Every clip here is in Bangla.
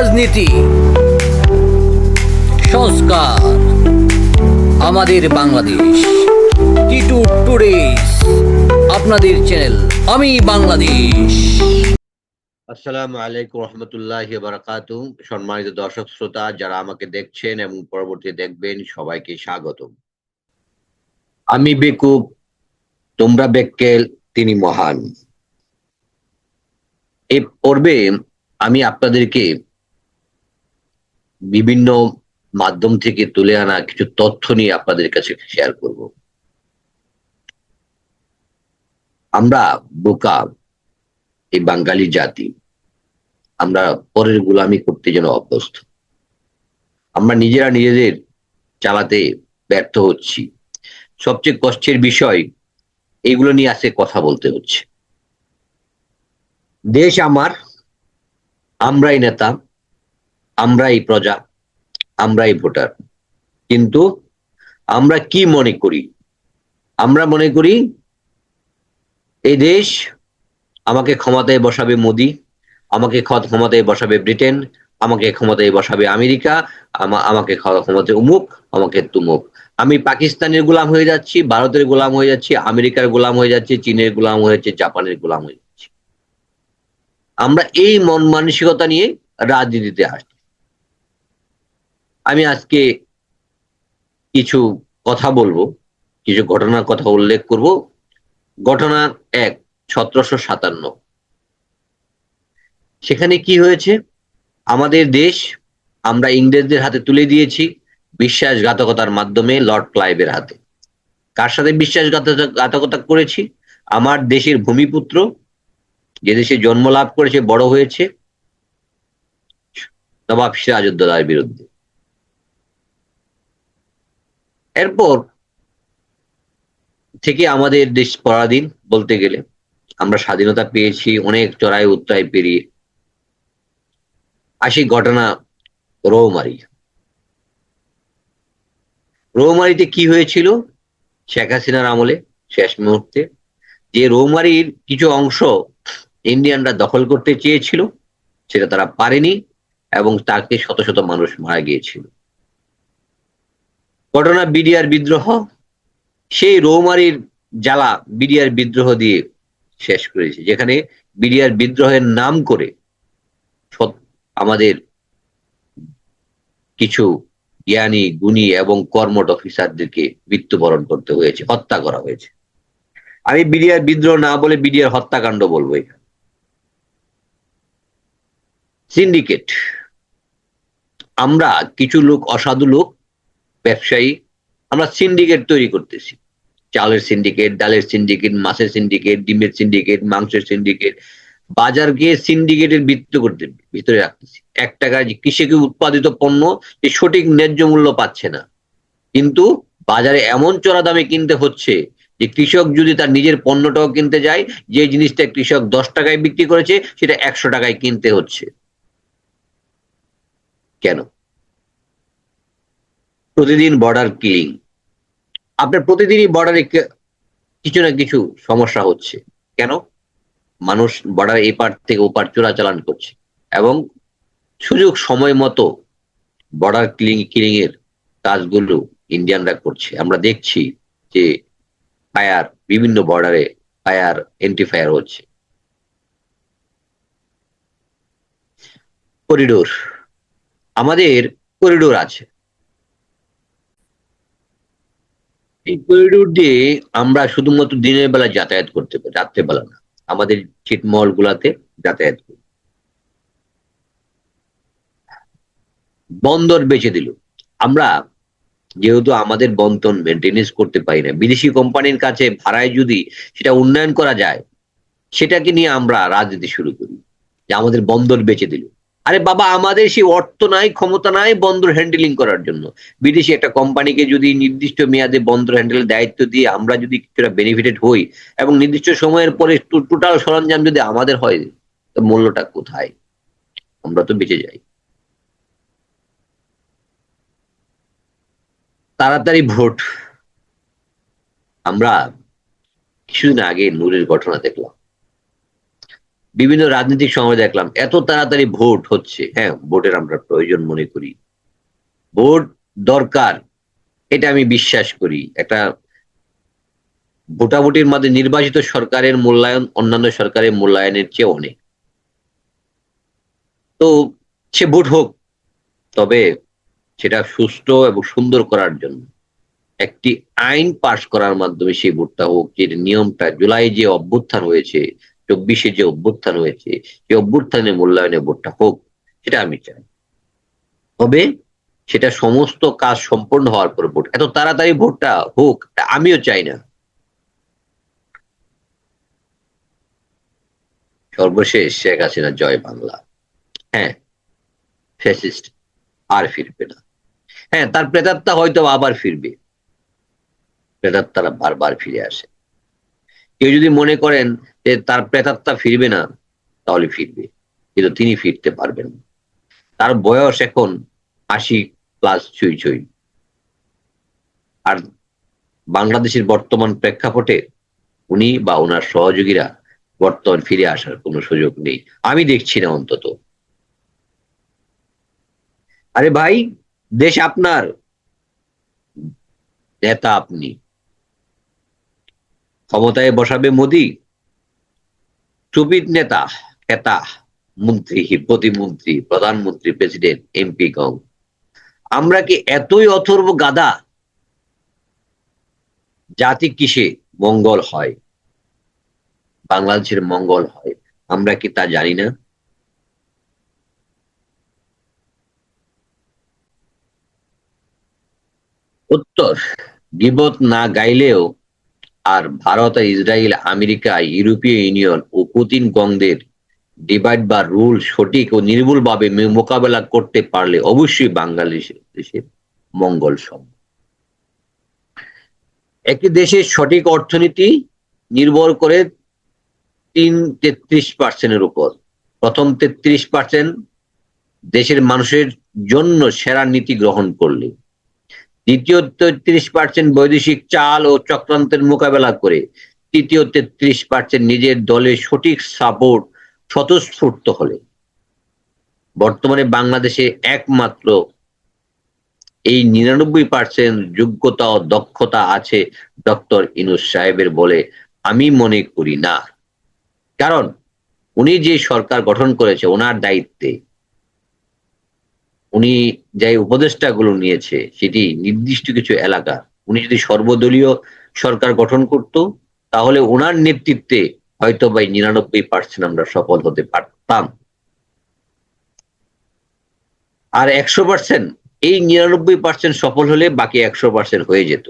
রাজনীতি, সংস্কার, আমাদের বাংলাদেশ। টিটু টুডেস আপনাদের চ্যানেল আমি বাংলাদেশ। আসসালামু আলাইকুম রহমতুল্লাহ বারাকাতু। সম্মানিত দর্শক শ্রোতা, যারা আমাকে দেখছেন এবং পরবর্তী দেখবেন, সবাইকে স্বাগত আমি বেকুব, তোমরা বেক্কেল, তিনি মহান। এই পর্বে আমি আপনাদেরকে বিভিন্ন মাধ্যম থেকে তুলে আনা কিছু তথ্য নিয়ে আপনাদের কাছে শেয়ার করব। আমরা বোকা, এই বাঙালি জাতি, আমরা পরের গোলামি করতে যেন অভ্যস্ত। আমরা নিজেরা নিজেদের চালাতে ব্যর্থ হচ্ছি। সবচেয়ে কষ্টের বিষয়, এগুলো নিয়ে আজকে কথা বলতে হচ্ছে। দেশ আমার, আমরাই নেতা আমরাই প্রজা, আমরাই ভোটার। কিন্তু আমরা কি মনে করি? আমরা মনে করি, এই দেশ আমাকে ক্ষমতায় বসাবে মোদি, আমাকে ক্ষমতায় বসাবে ব্রিটেন, আমাকে ক্ষমতায় বসাবে আমেরিকা, আমা- আমাকে ক্ষমতায় উমুক, আমাকে তুমুক। আমি পাকিস্তানের গোলাম হয়ে যাচ্ছি, ভারতের গোলাম হয়ে যাচ্ছি, আমেরিকার গোলাম হয়ে যাচ্ছি, চীনের গোলাম হয়ে যাচ্ছে, জাপানের গোলাম হয়ে যাচ্ছি। আমরা এই মন মানসিকতা নিয়ে রাজনীতিতে আসছি। আমি আজকে কিছু কথা বলব, কিছু ঘটনার কথা উল্লেখ করব। ঘটনা এক, সতেরোশো সাতান্ন। সেখানে কি হয়েছে? আমাদের দেশ, আমরা ইংরেজদের হাতে তুলে দিয়েছি বিশ্বাসঘাতকতার মাধ্যমে লর্ড ক্লাইভের হাতে। কার সাথে বিশ্বাসঘাতকতা করেছি? আমার দেশের ভূমিপুত্র, যে দেশে জন্ম লাভ করেছে, বড় হয়েছে, নবাব সিরাজউদ্দৌলার বিরুদ্ধে। এরপর থেকে আমাদের দেশ পরাধীন বলতে গেলে। আমরা স্বাধীনতা পেয়েছি, অনেক চড়াই উত্তরায় পেরিয়ে। আসি ঘটনা রৌমারি। রৌমারিতে কি হয়েছিল? শেখ হাসিনার আমলে শেষ মুহূর্তে। যে রৌমারির কিছু অংশ ইন্ডিয়ানরা দখল করতে চেয়েছিল, সেটা তারা পারেনি এবং তাকে শত শত মানুষ মারা গিয়েছিল। ঘটনা বিডিআর বিদ্রোহ, সেই রৌমারির জ্বালা বিডিআর বিদ্রোহ দিয়ে শেষ করেছে, যেখানে বিডিআর বিদ্রোহের নাম করে আমাদের কিছু জ্ঞানী, গুণী এবং কর্মট অফিসারদেরকে মৃত্যুবরণ করতে হয়েছে, হত্যা করা হয়েছে। আমি বিডিআর বিদ্রোহ না বলে বিডিআর হত্যাকাণ্ড বলব এখানে। সিন্ডিকেট আমরা কিছু লোক, অসাধু লোক ব্যবসায়ী, আমরা সিন্ডিকেট তৈরি করতেছি। চালের সিন্ডিকেট ডালের সিন্ডিকেট মাছের সিন্ডিকেট ডিমের সিন্ডিকেট মাংসের সিন্ডিকেট বাজারকে সিন্ডিকেটের বৃত্ত করতে, ভিতরে রাখতেছি। এক টাকায় যে কৃষকে উৎপাদিত পণ্য, যে সঠিক ন্যায্য মূল্য পাচ্ছে না। কিন্তু বাজারে এমন চড়া দামে কিনতে হচ্ছে যে কৃষক যদি তার নিজের পণ্যটাও কিনতে যায়, যে জিনিসটা কৃষক দশ টাকায় বিক্রি করেছে, সেটা একশো টাকায় কিনতে হচ্ছে। কেন? প্রতিদিন বর্ডার কিলিং আপনার প্রতিদিনই বর্ডারে কিছু না কিছু সমস্যা হচ্ছে। কেন? মানুষ বর্ডার এপার থেকে ওপার চোরাচালান করছে। এবং সুযোগ সময় মতো বর্ডার ক্লিং কিলিং এর কাজগুলো ইন্ডিয়ানরা করছে। আমরা দেখছি যে ফায়ার, বিভিন্ন বর্ডারে ফায়ার এন্টি ফায়ার হচ্ছে। করিডোর আমাদের করিডোর আছে। এই করিডোর দিয়ে আমরা শুধুমাত্র দিনের বেলা যাতায়াত করতে পারি, রাত্রেবেলা না। আমাদের ছিটমহল গুলাতে যাতায়াত করি। বন্দর বেচে দিল। আমরা যেহেতু আমাদের বন্তন মেনটেনেন্স করতে পারি না, বিদেশি কোম্পানির কাছে ভাড়ায় যদি সেটা উন্নয়ন করা যায়, সেটাকে নিয়ে আমরা রাজনীতি শুরু করি। যে আমাদের বন্দর বেচে দিল। আরে বাবা, আমাদের সেই অর্থ নাই, ক্ষমতা নাই, বন্দর হ্যান্ডেলিং করার জন্য। বিদেশি একটা কোম্পানিকে যদি নির্দিষ্ট মেয়াদে বন্দর হ্যান্ডেলের দায়িত্ব দিয়ে আমরা যদি কিছুটা বেনিফিটেড হই এবং নির্দিষ্ট সময়ের পরে টোটাল সরঞ্জাম যদি আমাদের হয়, তো মূল্যটা কোথায়? আমরা তো বেঁচে যাই। তাড়াতাড়ি ভোট। আমরা কিছুদিন আগে নূরের ঘটনা দেখলাম। বিভিন্ন রাজনৈতিক সময় দেখলাম। এত তাড়াতাড়ি ভোট হচ্ছে। হ্যাঁ ভোটের আমরা প্রয়োজন মনে করি। ভোট দরকার, এটা আমি বিশ্বাস করি। একটা ভোটাভুটির মধ্যে নির্বাচিত সরকারের মূল্যায়ন অন্যান্য সরকারের মূল্যায়নের চেয়ে অনেক। তো সে ভোট হোক, তবে সেটা সুস্থ এবং সুন্দর করার জন্য একটি আইন পাশ করার মাধ্যমে সেই ভোটটা হোক, যে নিয়মটা জুলাই যে অভ্যুত্থান হয়েছে চব্বিশে যে অভ্যুত্থান হয়েছে, সেই অভ্যুত্থানের মূল্যায়নে ভোটটা হোক, সেটা আমি চাই। তবে সেটা সমস্ত কাজ সম্পূর্ণ হওয়ার পর ভোট, এত তাড়াতাড়ি ভোটটা হোক আমিও চাই না। সর্বশেষ শেখ হাসিনা, জয় বাংলা। হ্যাঁ ফ্যাসিস্ট আর ফিরবে না। হ্যাঁ তার প্রেতাত্মা হয়তো আবার ফিরবে। প্রেতাত্মারা বারবার ফিরে আসে। কেউ যদি মনে করেন যে তার প্রেতাত্মা ফিরবে না, তাহলে ফিরবে। কিন্তু তিনি ফিরতে পারবেন তার বয়স এখন আশি প্লাস ছুঁই ছুঁই আর বাংলাদেশের বর্তমান প্রেক্ষাপটে উনি বা ওনার সহযোগীরা বর্তমান ফিরে আসার কোনো সুযোগ নেই। আমি দেখছি না অন্তত। আরে ভাই, দেশ আপনার। নেতা আপনি। ক্ষমতায় বসাবে মোদি? চুপির নেতা খেতা মন্ত্রী, প্রতিমন্ত্রী, প্রধানমন্ত্রী, প্রেসিডেন্ট, এমপি গং আমরা কি এতই অথর্ব গাদা জাতি কিসে মঙ্গল হয়? বাংলাদেশের মঙ্গল হয়। আমরা কি তা জানি না? উত্তর, গিবত না গাইলেও আর ভারত, ইসরায়েল, আমেরিকা, ইউরোপীয় ইউনিয়ন ও পুতিন গংদের ডিভাইড বা রুল সঠিক ও নির্ভুলভাবে মোকাবেলা করতে পারলে অবশ্যই বাংলাদেশের মঙ্গল সম্ভব। একটি দেশের সঠিক অর্থনীতি নির্ভর করে তিন তেত্রিশ পার্সেন্টের উপর। প্রথম তেত্রিশ পার্সেন্ট দেশের মানুষের জন্য সেরা নীতি গ্রহণ করলে দ্বিতীয় তেত্রিশ পার্সেন্ট বৈদেশিক চাল ও চক্রান্তের মোকাবেলা করে তৃতীয় তেত্রিশ পার্সেন্ট নিজের দলের সঠিক সাপোর্ট স্বতঃস্ফূর্ত হলে। বর্তমানে বাংলাদেশে একমাত্র এই নিরানব্বই পার্সেন্ট যোগ্যতা ও দক্ষতা আছে ডক্টর ইনুস সাহেবের বলে আমি মনে করি না। কারণ উনি যে সরকার গঠন করেছে, ওনার দায়িত্বে উনি যে উপদেষ্টাগুলো নিয়েছে, সেটি নির্দিষ্ট কিছু এলাকা। উনি যদি সর্বদলীয় সরকার গঠন করত, তাহলে ওনার নেতৃত্বে হয়তো বা নিরানব্বই পার্সেন্ট আমরা সফল হতে পারতাম। আর একশো পার্সেন্ট, এই নিরানব্বই পার্সেন্ট সফল হলে বাকি একশো পার্সেন্ট হয়ে যেত।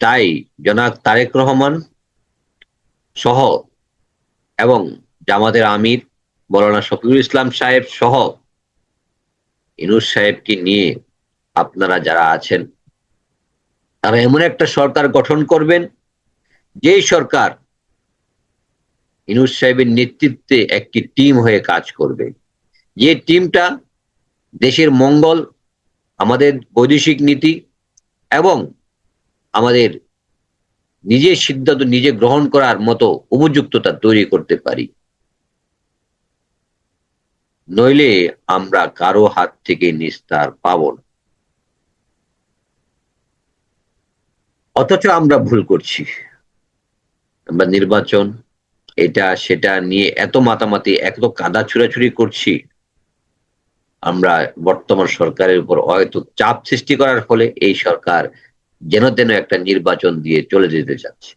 তাই জনাব তারেক রহমান সহ এবং জামাতের আমির, মৌলানা শফিকুল ইসলাম সাহেব সহ ইনুস সাহেবকে নিয়ে আপনারা যারা আছেন, তারা এমন একটা সরকার গঠন করবেন যে সরকার ইনুস সাহেবের নেতৃত্বে একটি টিম হয়ে কাজ করবে। যে টিমটা দেশের মঙ্গল, আমাদের বৈদেশিক নীতি এবং আমাদের নিজের সিদ্ধান্ত নিজে গ্রহণ করার মতো উপযুক্ততা তৈরি করতে পারি। নইলে আমরা কারও হাত থেকে নিস্তার পাব না। অথচ আমরা ভুল করছি। আমরা নির্বাচন, এটা, সেটা নিয়ে এত মাতামাতি, এত কাদা ছুড়াছুড়ি করছি। আমরা বর্তমান সরকারের উপর হয়তো চাপ সৃষ্টি করার ফলে এই সরকার যেন তেন একটা নির্বাচন দিয়ে চলে যেতে চাচ্ছে।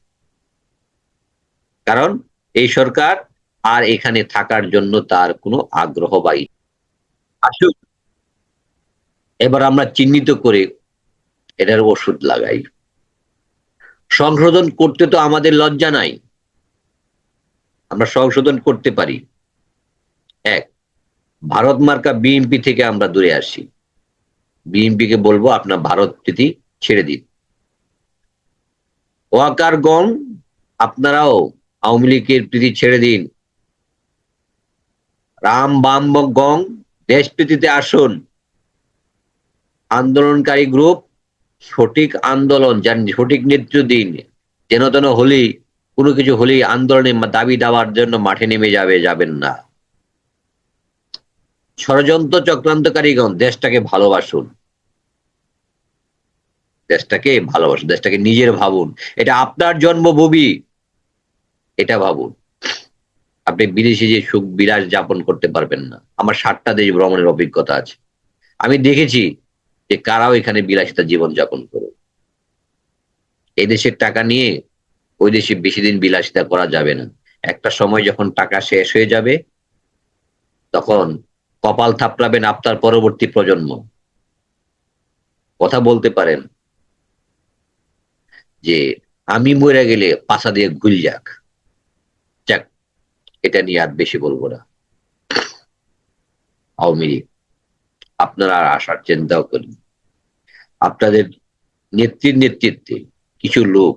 কারণ এই সরকার আর এখানে থাকার জন্য তার কোনো আগ্রহ বা আসুক এবার আমরা চিহ্নিত করে এটার ওষুধ লাগাই। সংশোধন করতে তো আমাদের লজ্জা নাই। আমরা সংশোধন করতে পারি। এক, ভারত মার্কা বিএনপি থেকে আমরা দূরে আসি। বিএনপি কে বলব আপনার ভারত প্রীতি ছেড়ে দিন। ওয়াকারগণ আপনারাও আওয়ামী লীগের প্রীতি ছেড়ে দিন। রাম বাম গং দেশ প্রীতিতে আসুন। আন্দোলনকারী গ্রুপ, সঠিক আন্দোলন, যার সঠিক নেতৃত্ব দিন। যেন তেন হলেই কোনো কিছু হলেই আন্দোলনে দাবি দেওয়ার জন্য মাঠে নেমে যাবে, যাবেন না। ষড়যন্ত্র চক্রান্তকারীগণ, দেশটাকে ভালোবাসুন। দেশটাকে ভালোবাসুন, দেশটাকে নিজের ভাবুন। এটা আপনার জন্মভূমি, এটা ভাবুন। আপনি বিদেশে যে সুখ বিলাস যাপন করতে পারবেন না। আমার ষাটটা দেশ ভ্রমণের অভিজ্ঞতা আছে। আমি দেখেছি যে কারাও এখানে বিলাসিতা জীবন যাপন করে। এই দেশের টাকা নিয়ে ওই দেশে বেশি দিন বিলাসিতা করা যাবে না। একটা সময় যখন টাকা শেষ হয়ে যাবে, তখন কপাল থাপড়াবেন আপনার পরবর্তী প্রজন্ম। কথা বলতে পারেন যে, আমি মরে গেলে পাশা দিয়ে ঘুল যাক। এটা নিয়ে আর বেশি বলব না। আওয়ামী লীগ, আপনারা আর আসার চিন্তাও করেন আপনাদের নেত্রীর নেতৃত্বে কিছু লোক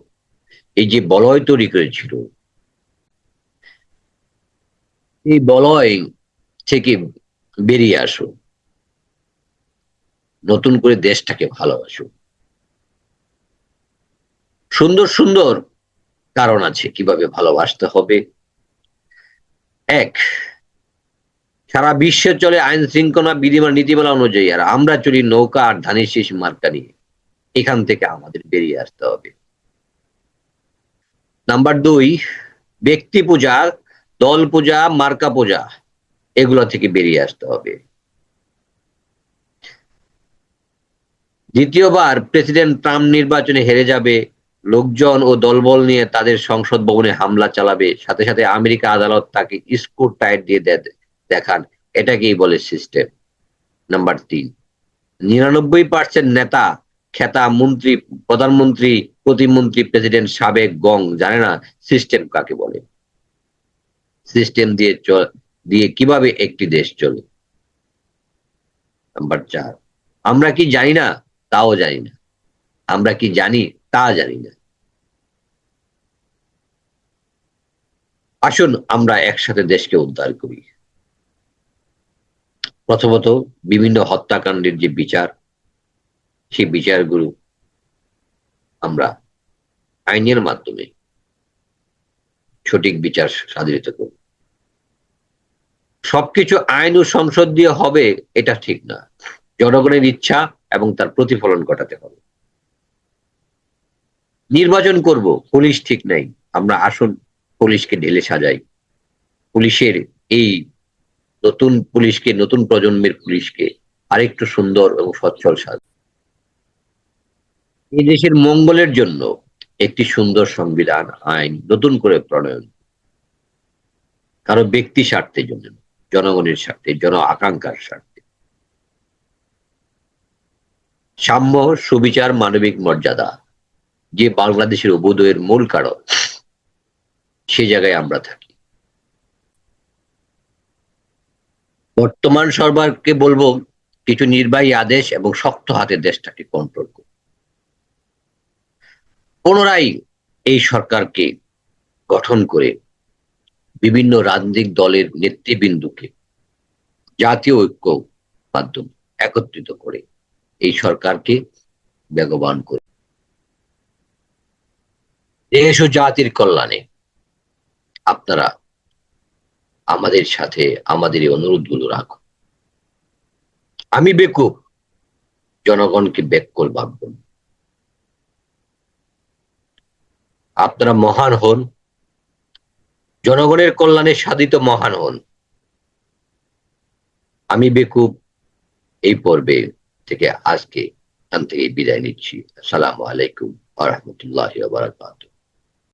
এই যে বলয় তৈরি করেছিল, এই বলয় থেকে বেরিয়ে আসো নতুন করে দেশটাকে ভালোবাসো সুন্দর সুন্দর কারণ আছে কীভাবে ভালোবাসতে হবে এক, সারা বিশ্বে চলে আইন শৃঙ্খলা বিধিমালা নীতিমালা অনুযায়ী আর আমরা চলি নৌকা আর ধানের শীষ মার্কা নিয়ে। এখান থেকে আমাদের বেরিয়ে আসতে হবে। নাম্বার দুই, ব্যক্তি পূজা, দল পূজা, মার্কা পূজা, এগুলো থেকে বেরিয়ে আসতে হবে। দ্বিতীয়বার প্রেসিডেন্ট ট্রাম্প নির্বাচনে হেরে যাবে লোকজন ও দলবল নিয়ে তাদের সংসদ ভবনে হামলা চালাবে। সাথে সাথে আমেরিকা আদালত তাকে স্কুট টাইট দিয়ে দেখান। এটাকেই বলে সিস্টেম? নাম্বার তিন। নিরানব্বই পার্সেন্ট নেতা, খেতা মন্ত্রী, প্রধানমন্ত্রী, প্রতিমন্ত্রী প্রেসিডেন্ট সাবেক গং, জানে না সিস্টেম কাকে বলে। সিস্টেম দিয়ে দিয়ে কীভাবে একটি দেশ চলে? নাম্বার চার। আমরা কি জানি না? তাও জানি না। আমরা কি জানি? তা জানি না। আসুন আমরা একসাথে দেশকে উদ্ধার করি। প্রথমত বিভিন্ন হত্যাকাণ্ডের যে বিচার, সেই বিচারগুলো আমরা আইনের মাধ্যমে সঠিক বিচার সাধিত করব। সবকিছু আইন ও সংসদ দিয়ে হবে, এটা ঠিক না। জনগণের ইচ্ছা এবং তার প্রতিফলন ঘটাতে হবে। নির্বাচন করব, পুলিশ ঠিক নাই। আমরা আসুন পুলিশকে ঢেলে সাজাই। পুলিশের এই নতুন পুলিশকে, নতুন প্রজন্মের পুলিশকে আরেকটু সুন্দর এবং সচ্ছল সাজ। এই দেশের মঙ্গলের জন্য একটি সুন্দর সংবিধান, আইন, নতুন করে প্রণয়ন। কারও ব্যক্তি স্বার্থের জন্য, জনগণের স্বার্থে, জন আকাঙ্ক্ষার স্বার্থে। সাম্য, সুবিচার, মানবিক মর্যাদা, যে বাংলাদেশের উবোধয়ের মূল কারণ সে জায়গায় আমরা থাকি। বর্তমান সরকারকে বলব, কিছু নির্বাহী আদেশ এবং শক্ত হাতে দেশটাকে কন্ট্রোল করুন পুনরায় এই সরকারকে গঠন করে বিভিন্ন রাজনৈতিক দলের নেতৃবৃন্দকে জাতীয় ঐক্য মাধ্যমে একত্রিত করে এই সরকারকে বেগবান করে। দেশ ও জাতির কল্যাণে আপনারা আমাদের সাথে, আমাদের এই অনুরোধগুলো রাখুন। আমি বেকুব, জনগণকে বেকল ভাববেন আপনারা মহান হন, জনগণের কল্যাণে সাধিত মহান হন। আমি বেকুব এই পর্বে থেকে আজকে এখান থেকে বিদায় নিচ্ছি। আসসালামু আলাইকুম আ রহমতুল্লাহ